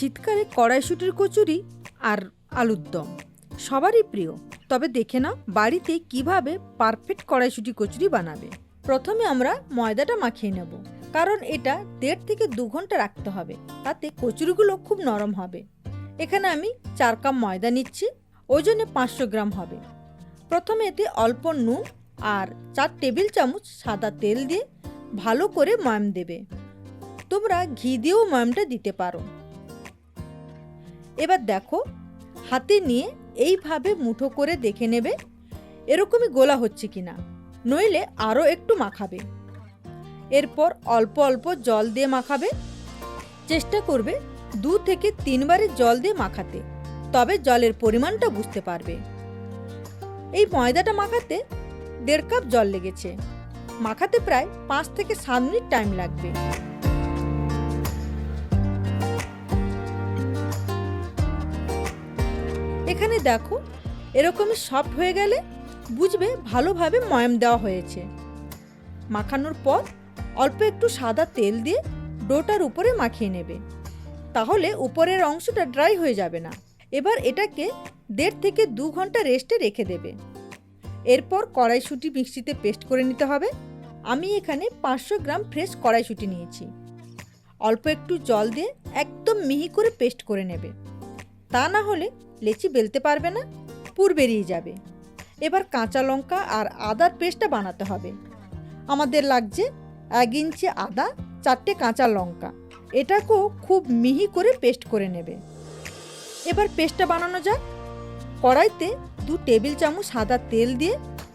শীতকালে কড়াইশুটির কচুরি আর আলুর দম। সবারই প্রিয়। তবে দেখে নাও বাড়িতে কীভাবে পারফেক্ট কড়াইশুটি কচুরি বানাবে। প্রথমে আমরা ময়দাটা মাখিয়ে নেব। কারণ এটা দেড় থেকে দু ঘণ্টা রাখতে হবে। তাতে কচুরিগুলো খুব নরম হবে। এখানে আমি চার কাপ ময়দা নিচ্ছি। ওজনে পাঁচশো গ্রাম হবে। প্রথমে এতে অল্প নুন আর চার টেবিল চামচ সাদা তেল দিয়ে ভালো করে ময়াম দেবে। তোমরা ঘি দিয়েও ময়ামটা দিতে পারো। এবার দেখো, হাতে নিয়ে এইভাবে মুঠো করে দেখে নেবে এরকমই গোলা হচ্ছে কি না নইলে আরও একটু মাখাবে। এরপর অল্প অল্প জল দিয়ে মাখাবে। চেষ্টা করবে দু থেকে তিনবারে জল দিয়ে মাখাতে, তবে জলের পরিমাণটা বুঝতে পারবে। এই ময়দাটা মাখাতে দেড় কাপ জল লেগেছে। মাখাতে প্রায় পাঁচ থেকে সাত মিনিট টাইম লাগবে। এখানে দেখো, এরকমই সফট হয়ে গেলে বুঝবে ভালোভাবে ময়াম দেওয়া হয়েছে। মাখানোর পর অল্প একটু সাদা তেল দিয়ে ডোটার উপরে মাখিয়ে নেবে। তাহলে উপরের অংশটা ড্রাই হয়ে যাবে না। এবার এটাকে দেড় থেকে দু ঘণ্টা রেস্টে রেখে দেবে। এরপর কড়াইশুঁটি মিক্সিতে পেস্ট করে নিতে হবে। আমি এখানে পাঁচশো গ্রাম ফ্রেশ কড়াইশুঁটি নিয়েছি। অল্প একটু জল দিয়ে একদম মিহি করে পেস্ট করে নেবে। তা না হলে লেচি বেলতে পারবে না, পুর বেরিয়ে যাবে। এবার কাঁচা লঙ্কা আর আদার পেস্টটা বানাতে হবে। আমাদের লাগছে এক ইঞ্চি আদা, চারটে কাঁচা লঙ্কা। এটাকেও খুব মিহি করে পেস্ট করে নেবে। এবার পেস্টটা বানানো যাক। কড়াইতে দু টেবিল চামচ সাদা তেল দিয়ে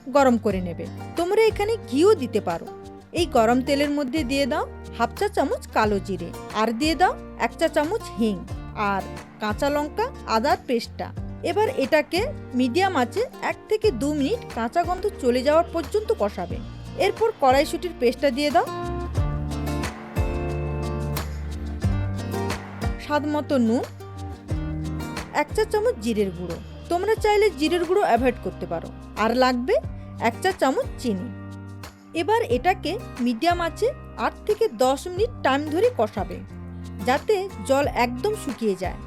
গরম করে নেবে। তোমরা এখানে ঘিও দিতে পারো। এই গরম তেলের মধ্যে দিয়ে দাও হাফ চা চামচ কালো জিরে। আর দিয়ে দাও এক চা চামচ হিং। আর কাঁচা লঙ্কা আদার পেস্টটা। এবার এটাকে মিডিয়াম আঁচে এক থেকে দু মিনিট কাঁচা গন্ধ চলে যাওয়ার পর্যন্ত কষাবে। এরপর কড়াইশুটির পেস্টটা দিয়ে দাও। স্বাদ মতো নুন, এক চা চামচ জিরের গুঁড়ো। তোমরা চাইলে জিরের গুঁড়ো অ্যাভয়েড করতে পারো। আর লাগবে এক চা চামচ চিনি। এবার এটাকে মিডিয়াম আঁচে আট থেকে দশ মিনিট টাইম ধরে কষাবে। যাতে জল একদম শুকিয়ে যায়।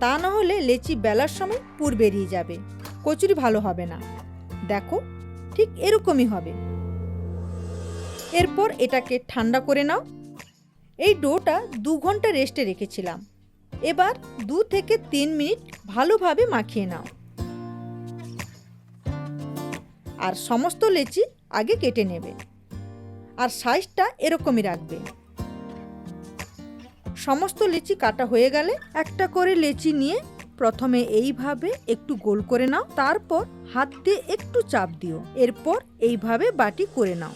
তা না হলে লেচি বেলার সময় পুর বেরিয়ে যাবে। কচুরি ভালো হবে না। দেখো, ঠিক এরকমই হবে। এরপর এটাকে ঠান্ডা করে নাও। এই ডোটা দু ঘণ্টা রেস্টে রেখেছিলাম। এবার দু থেকে তিন মিনিট ভালোভাবে মাখিয়ে নাও। আর সমস্ত লেচি আগে কেটে নেবে। আর সাইজটা এরকমই রাখবে। সমস্ত লিচি কাটা হয়ে গেলে একটা করে লেচি নিয়ে প্রথমে এইভাবে একটু গোল করে নাও, তারপর হাত দিয়ে একটু চাপ দিও। এরপর এইভাবে বাটি করে নাও।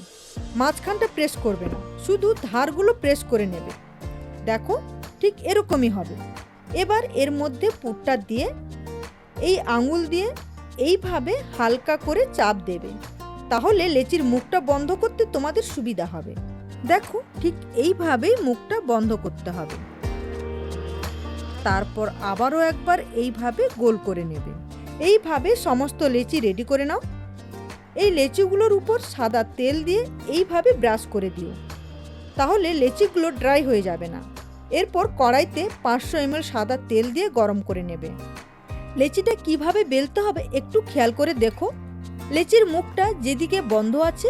মাঝখানটা প্রেস করবে না, শুধু ধারগুলো প্রেস করে নেবে। দেখো, ঠিক এরকমই হবে। এবার এর মধ্যে পুরটা দিয়ে, এই আঙুল দিয়ে এইভাবে হালকা করে চাপ দেবে। তাহলে লেচির মুখটা বন্ধ করতে তোমাদের সুবিধা হবে। দেখো, ঠিক এইভাবেই মুখটা বন্ধ করতে হবে। তারপর আবারও একবার এইভাবে গোল করে নেবে। এইভাবে সমস্ত লেচি রেডি করে নাও। এই লেচিগুলোর উপর সাদা তেল দিয়ে এইভাবে ব্রাশ করে দিও। তাহলে লেচিগুলো ড্রাই হয়ে যাবে না। এরপর কড়াইতে পাঁচশো এমএল সাদা তেল দিয়ে গরম করে নেবে। লেচিটা কীভাবে বেলতে হবে একটু খেয়াল করে দেখো। লেচির মুখটা যেদিকে বন্ধ আছে,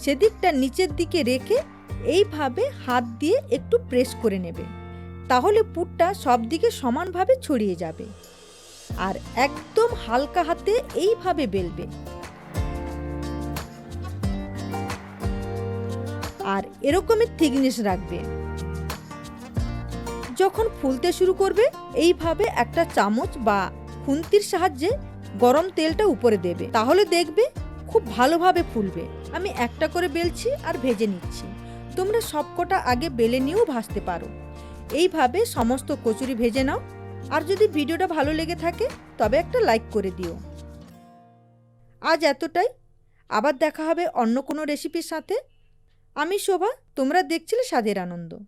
সেদিকটা নিচের দিকে রেখে এইভাবে হাত দিয়ে একটু প্রেস করে নেবে। তাহলে পুরটা সব দিকে সমানভাবে ছড়িয়ে যাবে। আর একদম হালকা হাতে এইভাবে বেলবে। আর এরকমই থিকনেস রাখবে। যখন ফুলতে শুরু করবে, এইভাবে একটা চামচ বা খুন্তির সাহায্যে গরম তেলটা উপরে দেবে। তাহলে দেখবে খুব ভালোভাবে ফুলবে। আমি একটা করে বেলছি আর ভেজে নিচ্ছি। তোমরা সবকটা আগে বেলে নিয়েও ভাজতে পারো। এইভাবে সমস্ত কচুরি ভেজে নাও। আর যদি ভিডিওটা ভালো লেগে থাকে, তবে একটা লাইক করে দিও। আজ এতটাই। আবার দেখা হবে অন্য কোনো রেসিপির সাথে। আমি শোভা, তোমরা দেখছিলে স্বাদের আনন্দ।